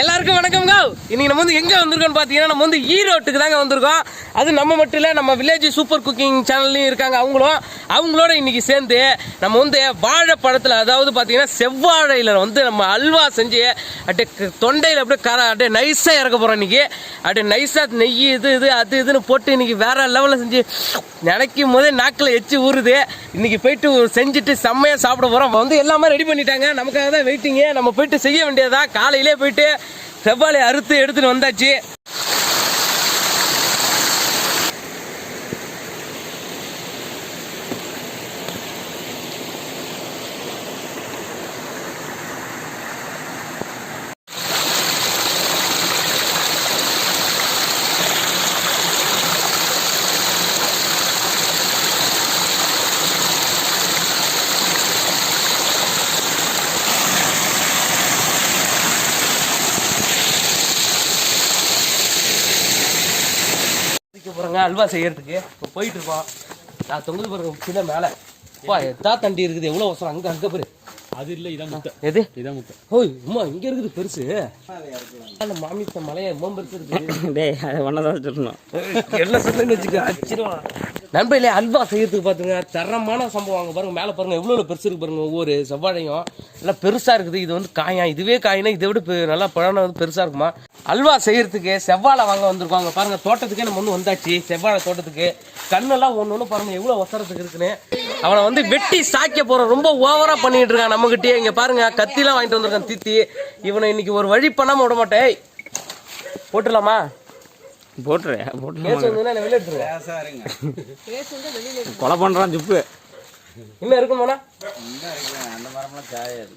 எல்லாருக்கும் வணக்கம்ங்க இன்னைக்கு நம்ம வந்து எங்கே வந்திருக்கோம்னு பார்த்தீங்கன்னா நம்ம வந்து ஈரோட்டுக்கு தாங்க வந்திருக்கோம். அது நம்ம மட்டும் இல்லை நம்ம வில்லேஜ் சூப்பர் குக்கிங் சேனல்லையும் இருக்காங்க அவங்களும். அவங்களோட இன்னைக்கு சேர்ந்து நம்ம வந்து வாழைப்பழத்தில் அதாவது பார்த்தீங்கன்னா செவ்வாழையில் வந்து நம்ம அல்வா செஞ்சு அப்படியே தொண்டையில் அப்படியே கர அப்படியே நைஸாக இறக்க போகிறோம் இன்னைக்கு. அப்படியே நைஸாக நெய் இது இது அது இதுன்னு போட்டு இன்னைக்கு வேற லெவலில் செஞ்சு நினைக்கும் போதே நாக்கில் எச்சி ஊறுது. இன்னைக்கு போயிட்டு செஞ்சுட்டு செம்மையாக சாப்பிட போகிறோம் வந்து எல்லாமே ரெடி பண்ணிட்டாங்க. நமக்காக தான் வெயிட்டிங்க நம்ம போயிட்டு செய்ய வேண்டியதா காலையிலே போயிட்டு செவ்வாழை அறுத்து எடுத்துட்டு வந்தாச்சு. போறோங்க அல்வா செய்யறதுக்கு. இப்போ போயிட்டு இருக்கோம். நான் தொங்குது பாருங்க கீழே மேலே. அப்பா எத்தா தண்டி இருக்குது எவ்வளோ அவசரம்? அங்கே அங்கே பாரு. அது இல்ல இதான் முட்டை. எது? இதான் முட்டை. ஓய் அம்மா இங்க இருக்குது பெருசு. அந்த மாமித்த மலையை எம்ம பெருசு இருக்குது டேய் அதை ஒன்றதான் சொல்லணும். எல்லாம் சொல்லுன்னு வச்சுக்க அச்சிருவான். நண்பர்களே அல்வா செய்யறதுக்கு பாத்துங்க தரமான சம்பவம் அங்க பாருங்க மேல பாருங்க. எவ்வளவு பெருசு இருக்கு பாருங்க ஒவ்வொரு செவ்வாழையும். எல்லாம் பெருசா இருக்குது. இது வந்து காயா இதுவே காயினா இதை விட நல்லா பழம் வந்து பெருசா இருக்குமா? அல்வா செய்யறதுக்கு செவ்வாழை வாங்க வந்திருக்கோம் அங்க பாருங்க தோட்டத்துக்கே நம்ம வந்து வந்தாச்சு. செவ்வாழை தோட்டத்துக்கு. கண்ணெல்லாம் ஒண்ணு ஒண்ணு பாருங்க எவ்வளவு ஒசரத்துக்கு இருக்குன்னு. அவனை வந்து வெட்டி சாய்க்க போறோம். ரொம்ப ஓவரா பண்ணிட்டு இருக்கான் நம்ம கிட்டே இங்க பாருங்க கத்திலாம் வாங்கிட்டு வந்திருக்கான் தீத்தி. இவனை இன்னைக்கு ஒரு வழி பண்ணாம விட மாட்டேன். ஏய், போட்டுடலாமா? போட்டுரு கேஸ் போட்டு கொலை பண்ணுறான் ஜிப்பு. இன்னும் இருக்குமாண்ணா அந்த மரம்லாம் சாயாது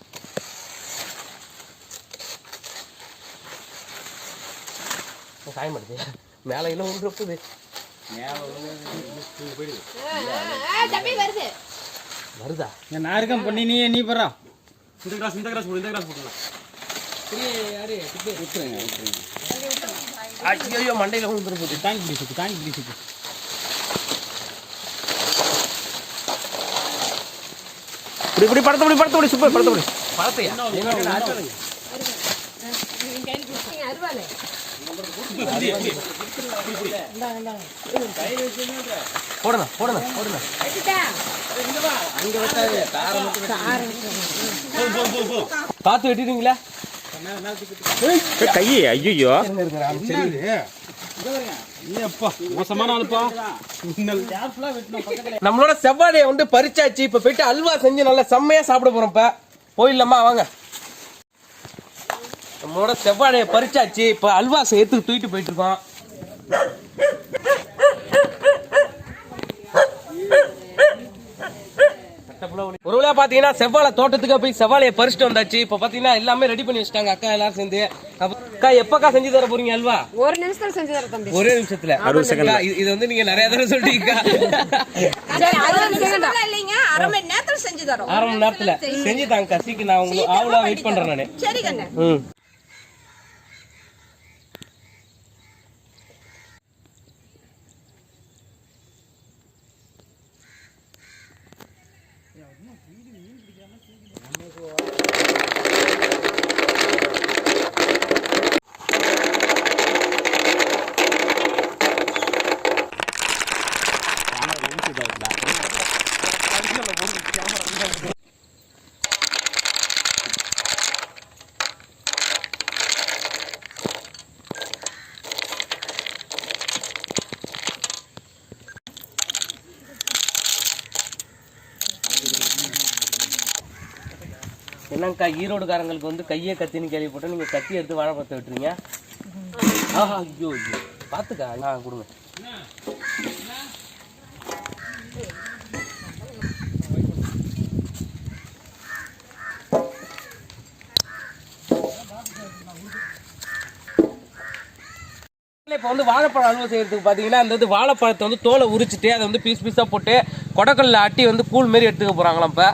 மாட்டேது மேலே எல்லாம் ஒன்று தம்பி வருது. வருதா? நான் இருக்கேன் பண்ணி நீ நீ போறா இந்த கிளாஸ் இந்த கிளாஸ் இந்த கிளாஸ் போட்டுலாம் ஐயோ மண்டையில் விழுந்துரு போகுது தாங்கி பிடி சுக்கு தாங்கி பிடி சுக்கு இப்படி இப்படி படத்தை இப்படி படத்தை இப்படி சூப்பர் படத்தை இப்படி அருவாளே போடணும் போடணும் போடணும். பார்த்து வெட்டிடுவீங்களா ஏய், கை ஐயோ நம்மளோட செவ்வாழையை வந்து பறிச்சாச்சு. இப்போ போயிட்டு அல்வா செஞ்சு நல்லா செம்மையா சாப்பிட போறோம் இப்ப. போயிடலாமா? வாங்க. நம்மளோட செவ்வாழையை பறிச்சாச்சு இப்போ அல்வா செய்யறதுக்கு தூக்கிட்டு போயிட்டு இருக்கோம். ஒரு வழியா பாத்தீங்கன்னா செவ்வாழை தோட்டத்துக்கு போய் செவ்வாழையை பறிச்சுட்டு வந்தாச்சு. இப்போ பாத்தீங்கன்னா எல்லாமே ரெடி பண்ணி வச்சிட்டாங்க அக்கா எல்லாரும் சேர்ந்து. அக்கா எப்பக்கா செஞ்சு தர போறீங்க அல்வா? ஒரு நிமிஷத்துல செஞ்சு தர தம்பி. ஒரே நிமிஷத்துல. அறுபது. அக்கா, இது வந்து நீங்க நிறைய தடவை செகண்ட் இல்லைங்க. அரை மணி நேரத்துல செஞ்சு தரோம். அரை மணி நேரத்துல செஞ்சு தாங்க கசிக்கு நான் உங்களுக்கு ஆவலா வெயிட் பண்றேன் நானு. சரி கண்ணு ம் என்னங்கக்கா ஈரோடுக்காரங்களுக்கு வந்து கையே கத்தின்னு கேள்விப்பட்டோம் நீங்கள் கத்தி எடுத்து வாழைப்பழத்தை விட்டுருங்க ஆஹா ஐயோ ஐயோ. பார்த்துக்கா நான் கொடுங்க. இப்போ வந்து வாழைப்பழம் அல்வா செய்யறதுக்கு பார்த்தீங்கன்னா அந்த இது வாழைப்பழத்தை வந்து தோலை உரிச்சிட்டு அதை வந்து பீஸ் பீஸாக போட்டு கொடக்கல்ல அட்டி வந்து கூழ் மாரி எடுத்துக்க போகிறாங்களாம் இப்போ.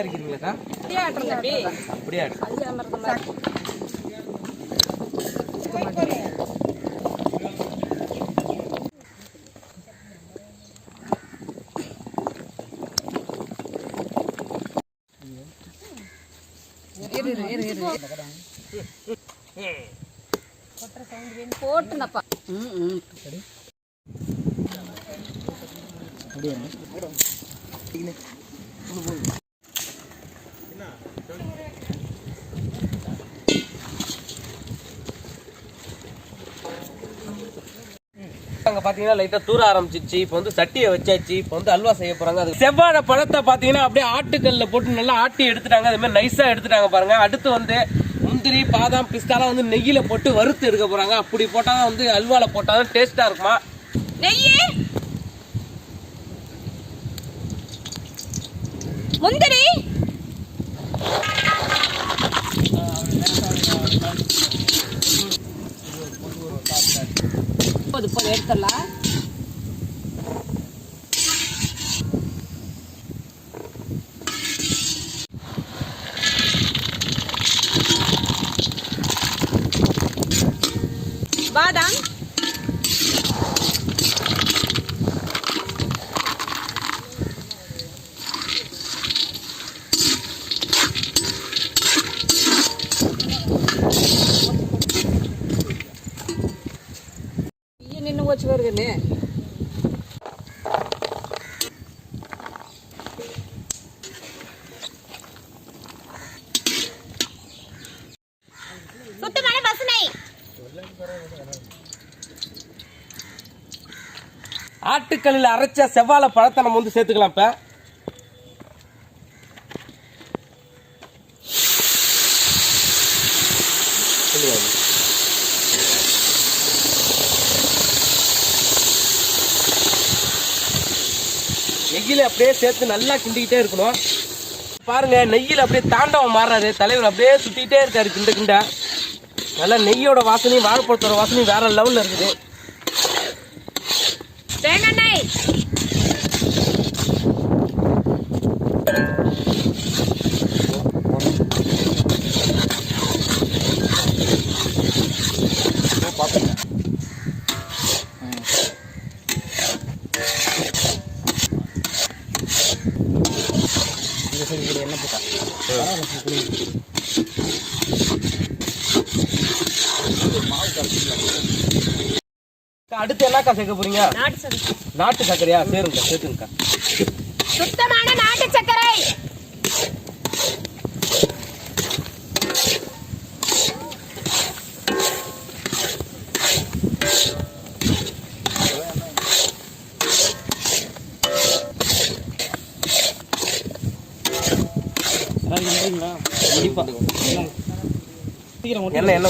அப்படியே இருக்கிறீங்களாக்கா அப்படியே ஆட்டுறேன் தம்பி. அப்படியே அது அமர்ந்த மாதிரி. போட்டுனப்பா. அங்க பாத்தீங்கன்னா லைட்டா தூர ஆரம்பிச்சிச்சு. இப்போ வந்து சட்டியை வச்சாச்சு. இப்போ வந்து அல்வா செய்ய போறாங்க. அது செவ்வாழை பழத்தை பாத்தீங்கன்னா அப்படியே ஆட்டுக்கல்ல போட்டு நல்லா ஆட்டி எடுத்துட்டாங்க. அதே மாதிரி நைஸா எடுத்துட்டாங்க பாருங்க. அடுத்து வந்து முந்திரி பாதாம் பிஸ்தாலாம் வந்து நெய்யில போட்டு வறுத்து எடுக்க போறாங்க. அப்படி போட்டாதான் வந்து அல்வால போட்டாதான் டேஸ்டா இருக்குமா? நெய்யி! முந்திரி! போது போது எடுத்துடலாம் பாதாம் ஆட்டுக்கல்லில் அரைச்ச செவ்வாழை பழத்தை நம்ம வந்து சேர்த்துக்கலாம் இப்ப. நெய்யில அப்படியே சேர்த்து நல்லா கிண்டிக்கிட்டே இருக்கணும். பாருங்க நெய்யில் அப்படியே தாண்டவம் மாறுறாரு. தலைவர் அப்படியே சுத்திட்டே இருக்காரு கிண்ட கிண்ட. நல்லா நெய்யோட வாசனையும் வாழைப்பழத்தோட வாசனையும் வேற லெவல்ல இருக்குது. தேங்காய் அடுத்து என்னக்கா சேர்க்க போறீங்க நாட்டு சக்கரை நாட்டு சர்க்கரையா சேருங்க சேர்த்துங்கக்கா சுத்தமான நாட்டு சர்க்கரை கண்டிப்பா என்ன என்ன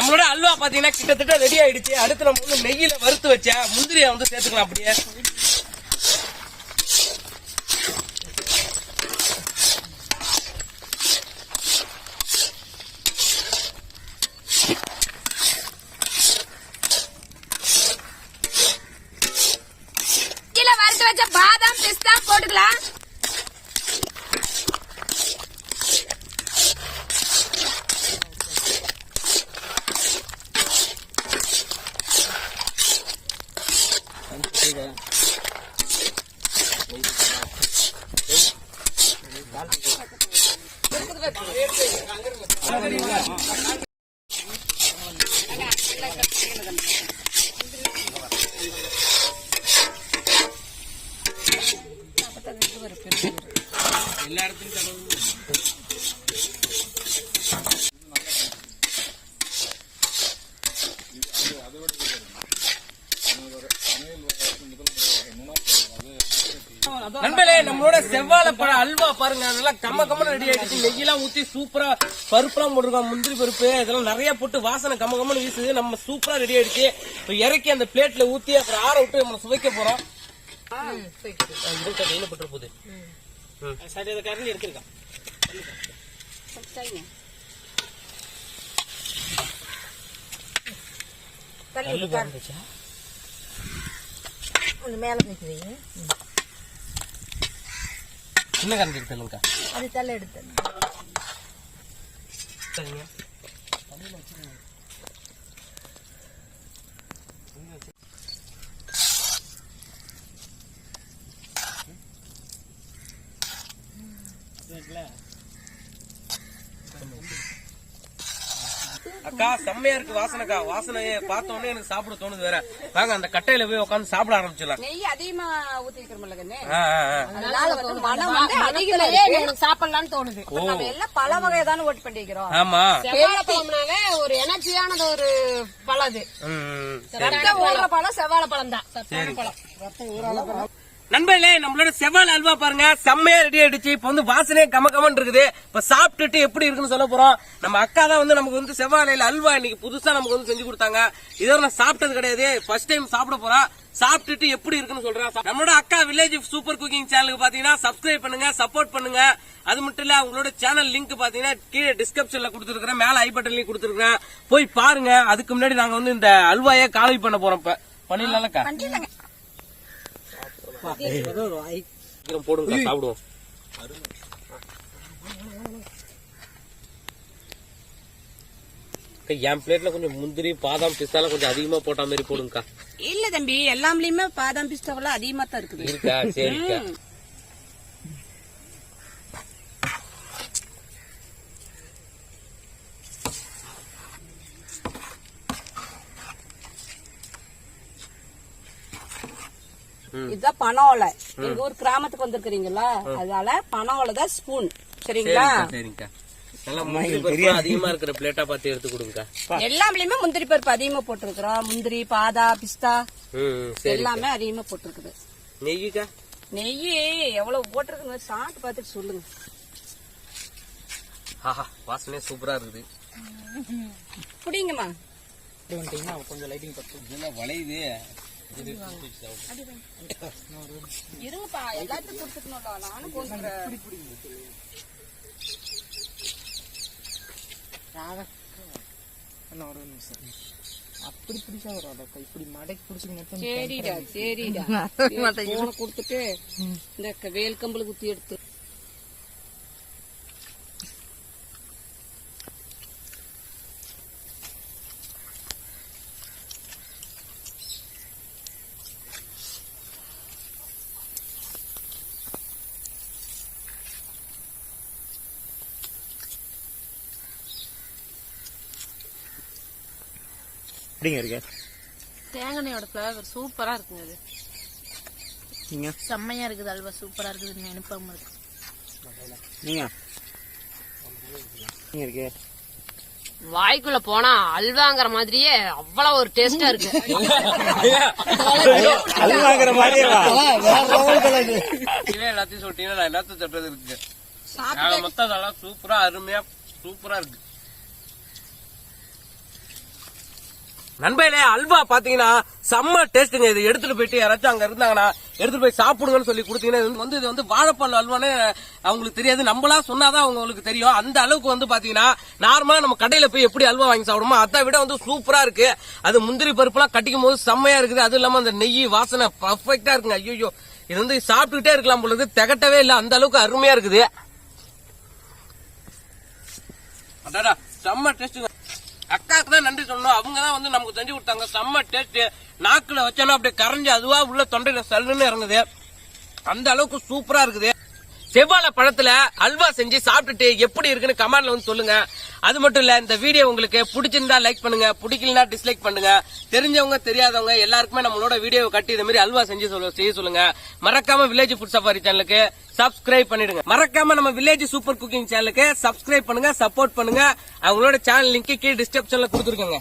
நம்மளோட அல்வா பாத்தீங்கன்னா கிட்டத்தட்ட ரெடி ஆயிடுச்சு. அடுத்து நம்ம வந்து நெய்யில வறுத்து வச்ச முந்திரியை வந்து சேர்த்துக்கலாம் அப்படியே. வறுத்து வச்ச பாதாம் பிஸ்தா போட்டுக்கலாம். எல்லா இடத்துலயும் நண்பர்களே நம்மளோட செவ்வாழை பழ அல்வா பாருங்க. அதெல்லாம் கம்ம கம்மன ரெடி ஆயிடுச்சு. நெய்யெல்லாம் ஊத்தி சூப்பரா பருப்புலாம் போட்டிருக்கோம். முந்திரி பருப்பு இதெல்லாம் நிறைய போட்டு வாசனை கம்ம கம்மனு வீசுது. நம்ம சூப்பரா ரெடி ஆயிடுச்சு. இறக்கி அந்த பிளேட்ல ஊத்தி அப்புறம் ஆற விட்டு நம்ம சுவைக்க போறோம். இது கையில பட்டுற போகுது சரி அதை கரண்டி எடுத்துருக்கா சரிங்க ஒன்று மேலே வைக்கிறீங்க என்ன கரண்டி எடுத்துருக்கா அது தலை எடுத்து சரிங்க அக்கா செம்மையா இருக்கு வாசனைக்கா. வாசனையை பார்த்த உடனே எனக்கு சாப்பிட தோணுது வேற. வாங்க அந்த கட்டையில போய் உட்காந்து சாப்பிட ஆரம்பிச்சிடலாம். நெய் அதிகமா ஊத்தி வைக்கிறோம்ல கண்ணு ஆ, ஆ, ஆ. அதனால வந்து மனம் வந்து அதிகலையே எனக்கு சாப்பிடலாம்னு தோணுது. எல்லாம் பல வகை தானே ஓட்டு பண்ணி வைக்கிறோம் ஆமா. செவ்வாழை பழம்னாவே ஒரு எனர்ஜியானது ஒரு பழம் அது. பழம் செவ்வாழை பழம் தான். பழம். நண்பர்களே நம்மளோட செவ்வாய் அல்வா பாருங்க. செம்மையா ரெடி ஆயிடுச்சு. இப்ப வந்து வாசனையே கம கமன் இருக்குது. இப்ப சாப்பிட்டுட்டு எப்படி இருக்குன்னு சொல்ல போறோம். நம்ம அக்கா தான் வந்து நமக்கு வந்து செவ்வாழையில அல்வா இன்னைக்கு புதுசா நமக்கு வந்து செஞ்சு கொடுத்தாங்க. இதோட நான் சாப்பிட்டது கிடையாது. ஃபர்ஸ்ட் டைம் சாப்பிட போறோம். சாப்பிட்டுட்டு எப்படி இருக்குன்னு சொல்றேன். நம்மளோட அக்கா வில்லேஜ் சூப்பர் குக்கிங் சேனலுக்கு பாத்தீங்கன்னா சப்ஸ்கிரைப் பண்ணுங்க சப்போர்ட் பண்ணுங்க. அது மட்டும் இல்ல உங்களோட சேனல் லிங்க் பாத்தீங்கன்னா கீழே டிஸ்கிரிப்ஷன்ல கொடுத்துருக்கேன் மேல ஐ பட்டன்லயும் கொடுத்துருக்கேன் போய் பாருங்க. அதுக்கு முன்னாடி நாங்க வந்து இந்த அல்வாயை காலி பண்ண போறோம் இப்ப. பண்ணிடலாம்க்கா போடுங்க சாப்பிடுவோம் என் பிளேட்ல கொஞ்சம் முந்திரி பாதாம் பிஸ்தாலாம் கொஞ்சம் அதிகமா போட்ட மாதிரி போடுங்கக்கா. இல்ல தம்பி எல்லாம்லயுமே பாதாம் பிஸ்தாவெல்லாம் அதிகமா தான் இருக்குது. இருக்கா? சரிக்கா. ம். இதுதான் பனை ஓலை எங்க ஊர் கிராமத்துக்கு வந்திருக்கிறீங்களா அதனால பனை ஓலை தான் ஸ்பூன் சரிங்களா? அதிகமா இருக்கிற பிளேட்டா பார்த்து எடுத்து கொடுங்கக்கா. எல்லாம்லயுமே முந்திரி பருப்பு அதிகமா போட்டிருக்கிறோம். முந்திரி பாதா பிஸ்தா. எல்லாமே அதிகமா போட்டிருக்குது. நெய்யுக்கா? நெய் எவ்வளவு போட்டிருக்குன்னு சாப்பிட்டு பார்த்துட்டு சொல்லுங்க. ஆஹா வாசனையே சூப்பரா இருக்குது. புடிங்கம்மா இதெல்லாம் வளையுது. இருங்கப்பா எல்லாத்தையும் கொடுத்துக்கணும்ல நானும் கொடுக்குறேன் அப்படி பிடிச்சா இப்படி மடக்கி பிடிச்சிக்கணும் சரிடா சரிடா. போன கொடுத்துட்டு இந்த வேல் கம்பளை குத்தி எடுத்து எப்படிங்க இருக்கு? தேங்காயோட ஃபிளேவர் சூப்பரா இருக்குங்க அது நீங்க? செம்மையா இருக்குது அல்வா சூப்பரா இருக்குது நினைப்பாம இருக்கு நீங்க? நீங்க இருக்கு. வாய்க்குள்ள போனா அல்வாங்கிற மாதிரியே அவ்வளவு ஒரு டேஸ்டா இருக்கு. அது வாங்குற மாதிரியே எல்லாத்தையும் சொல்லிட்டீங்கன்னா நான் எல்லாத்தையும் தொட்டது இருக்கு? மொத்தம் அதெல்லாம் சூப்பரா அருமையா சூப்பரா இருக்கு. நண்பர்களே அல்வா பாத்தீங்கன்னா செம்ம டேஸ்ட்டுங்க இது எடுத்துட்டு போயிட்டு யாராச்சும் அங்க இருந்தாங்கன்னா எடுத்துட்டு போய் சாப்பிடுங்கன்னு சொல்லி கொடுத்தீங்கன்னா இது வந்து இது வந்து வாழைப்பழம் அல்வான்னு அவங்களுக்கு தெரியாது. நம்மளா சொன்னாதான் அவங்களுக்கு தெரியும். அந்த அளவுக்கு வந்து பாத்தீங்கன்னா நார்மலா நம்ம கடையில போய் எப்படி அல்வா வாங்கி சாப்பிடுமோ அதை விட வந்து சூப்பரா இருக்கு. அது முந்திரி பருப்புலாம் கட்டிக்கும் போது செம்மையா இருக்குது. அதுவும் இல்லாம அந்த நெய் வாசனை பர்ஃபெக்டா இருக்குங்க. ஐயோ இது வந்து சாப்பிட்டுக்கிட்டே இருக்கலாம் பொழுது திகட்டவே இல்லை. அந்த அளவுக்கு அருமையா இருக்குது. அதாடா செம்ம டேஸ்ட்டுங்க அக்காக்கு தான் நன்றி சொல்லணும். அவங்க தான் வந்து நமக்கு செஞ்சு கொடுத்தாங்க. செம்ம டேஸ்ட் நாக்குல வச்சாலும் அப்படியே கரைஞ்சு அதுவா உள்ள தொண்டையில சல்லுன்னு இறங்குது. அந்த அளவுக்கு சூப்பரா இருக்குது. செவ்வாழை பழத்துல அல்வா செஞ்சு சாப்பிட்டுட்டு எப்படி இருக்குன்னு கமெண்ட்ல வந்து சொல்லுங்க. அது மட்டும் இல்ல இந்த வீடியோ உங்களுக்கு பிடிச்சிருந்தா லைக் பண்ணுங்க பிடிக்கலனா டிஸ்லைக் பண்ணுங்க. தெரிஞ்சவங்க தெரியாதவங்க எல்லாருக்குமே நம்மளோட வீடியோ கட்டி இந்த மாதிரி அல்வா செஞ்சு சொல்ல செய்ய சொல்லுங்க. மறக்காம வில்லேஜ் ஃபுட் சஃபாரி சேனலுக்கு சப்ஸ்கிரைப் பண்ணிடுங்க. மறக்காம நம்ம வில்லேஜ் சூப்பர் குக்கிங் சேனலுக்கு சப்ஸ்கிரைப் பண்ணுங்க சப்போர்ட் பண்ணுங்க. அவங்களோட சேனல் லிங்க் கீழே டிஸ்கிரிப்ஷன்ல கொடுத்துருக்கோங்க.